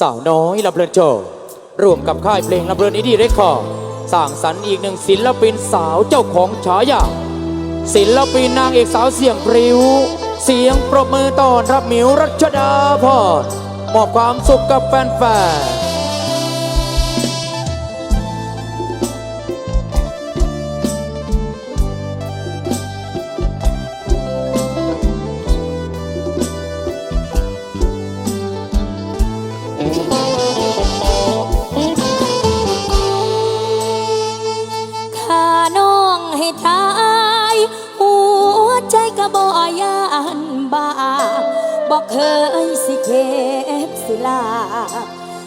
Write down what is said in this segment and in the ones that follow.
สาวน้อยลำเพลินโจร่วมกับค่ายเพลงลำเพลินอินดี้เรคคอร์ดสร้างสรรค์อีกหนึ่งศิลปินสาวเจ้าของฉายาศิลปินนางเอกสาวเสียงพริ้ว เสียงปรบมือต้อนรับหมิวรัชดาพรมอบความสุขกับแฟนๆ ยานบาบอกเคยสิเข็บสิลา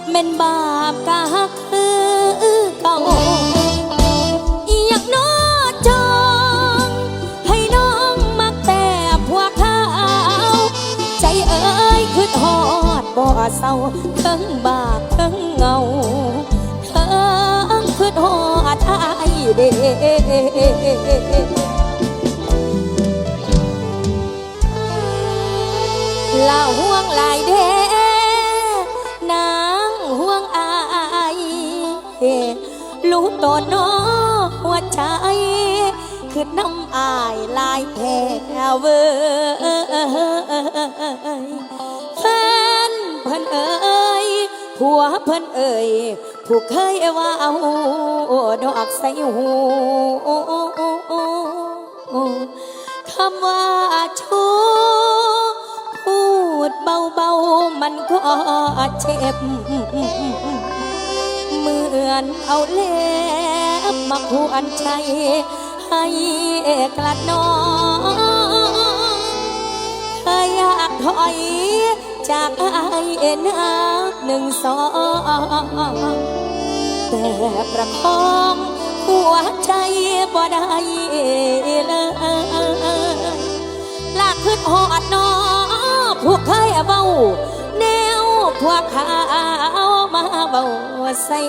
แม่นบาปกะคือเก่าอยากน้อจองให้น้องมักแต่พวกเขาใจเอ้ยคือทอดบ่เศร้าทั้งบาปทั้งเงาเธอคือทอดอายเด้ ลาห่วงหลายเด้นางห่วงอายรู้ตัวน้อหัวใจคือน้ำอายลายแท้เว้ยแฟนเพิ่นเอ่ยผัวเพิ่นเอ่ยผู้เคยว่าเอาดอกใส่หูคำว่าชูพู ดเบาๆ มันก็เจ็บ เหมือนเอาเล็บมาขวนใจให้กลัดน้องถ้อยากถอยจากไอ้นักหนึ่งสองแต่ประคองหัวใจบ่ได้เลยลากขึ้นหอดนอพ วกเคยเบาแนวพวกขาวมาเบาใส่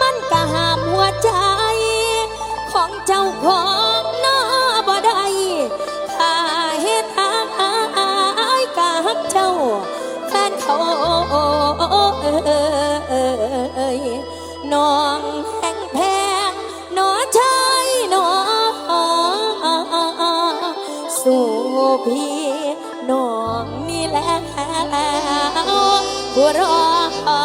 มันก็ห้ามหัวใจ ของเจ้าของน้อบ่ได้ถ้าเหตุทางอายกับเจ้าแฟนเขาเอ่ยน้องแห่งแพงหนอชายหนอสู่พี่ แล้วผู้รออ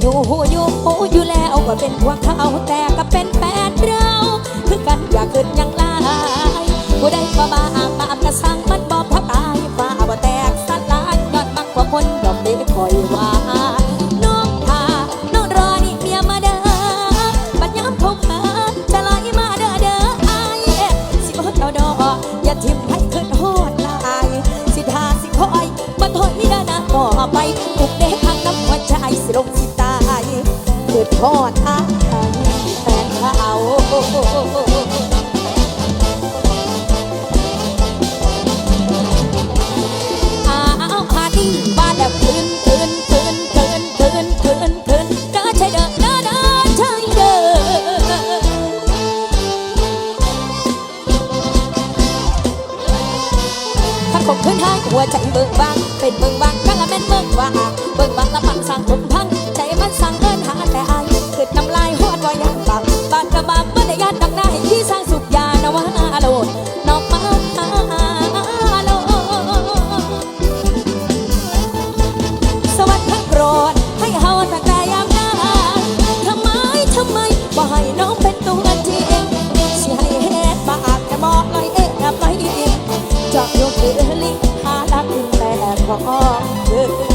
อยู่หูอยู่หูอยู่แล้วก็เป็นพวกเขาแต่ก็เป็นแฟนเราคือกันอยากขึ้นยังลายผู้ใดก็มาอ้างมากกะสังมันบอกพระตายฟ้าบ่แตกสลายยอดมักกว่าคนดอกเด็กคอยว่าน้องทาน้องรอนี่เมียมาเด้อปัญญามคงหาจะไหลมาเด้อเด้อไอายสิบ่เอาดอกอย่าทิมให้ขึ้นโหดลายสิทาสิคอยบันทนนี่ด้นะต่อไปปุกเด้ ใจสิลงสิตายเกิดทอดอ้ายแฟนเขาอ้าวหาที่บ้านแล้วคืนคืนคืนคืนคืนคืนคืนเด้อใช่เด้อเด้อเด้อใช่เด้อพันคงคืนให้หัวใจเบิ่งบางเป็นเบิ่งบาง ก็ละแม่นเบิ่งว่าเบิ่งบางละปังสั่งคนพังใจมันสั่งเอินหาแต่อายคือน้ำลายหอดว่ายังบังบานกระบาเมื่อได้ยานดักหน้าให้ที่สร้างสุขยานวาโลดนอกมาโลดสวัสดีโปรดให้เฮาตั้งแต่ยามหน้าทำไมทำไมบ่ให้น้องเป็นตัวจริงสิให้เฮ็ดบาปจะบอกเลยเอ๊ะไปอีกจอกยกเอลิหาลักแต่ขอ ง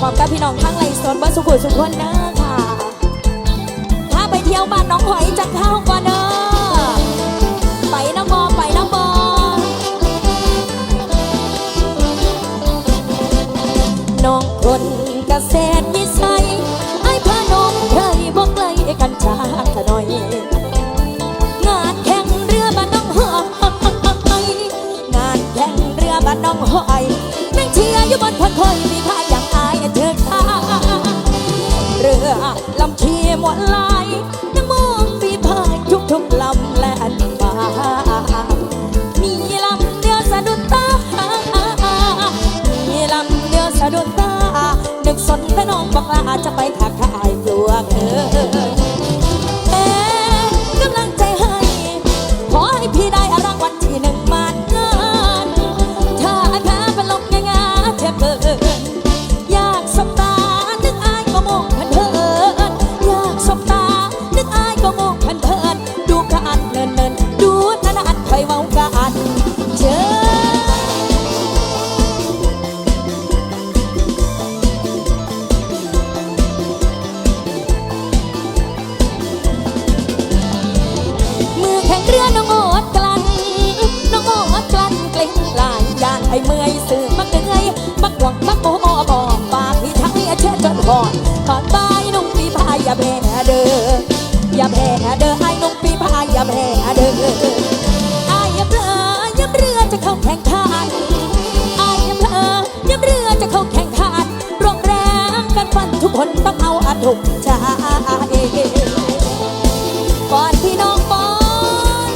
พร้อมกับพี่น้องทั้งไหลโซนเบอร์สุขุมสุขคนเด้อค่ะ ถ้าไปเที่ยวบ้านน้องหอยจังเข้าก่อนเด้อไปน้ำบอไปน้ำบอน้องคน บอกว่าจะไปทักทายกลัวเกิน อย่าแพ้เด้ออย่าแพ้เด้อไอ้นุ่งปีพายอย่าแพ้เด้อไอ้อย่าเผลอย่าเรือจะเข้าแข่งขันไอ้อย่าเผลอย่าเรือจะเข้าแข่งขันร่วมแรงกันฟันทุกคนต้องเอาอัดถุกชาเอก่อนพี่น้องบอล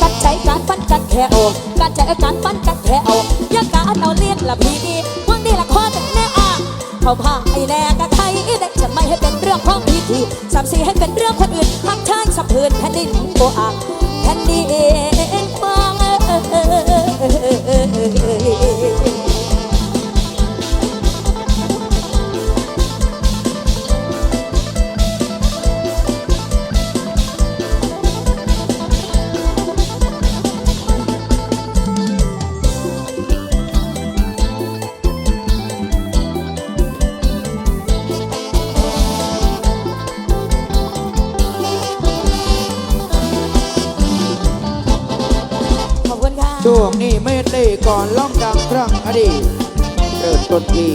กัดใจการฟันกัดแค่โอกัดใจการฟันกัดแค่โออ ยกการเอาเลียนละพี่นี่หวังดีละครแน่อะเขาพาไอ้แน่กะใครได้จะไม่ให้เป็นเรื่องของพิธีสามสี่ให้เป็นเรื่องคนอื่นหักชายสะพืนแผ่นดินโออาแผ่นดิน ก่อนล่องดังครั้งอดีตเริ่มต้นที่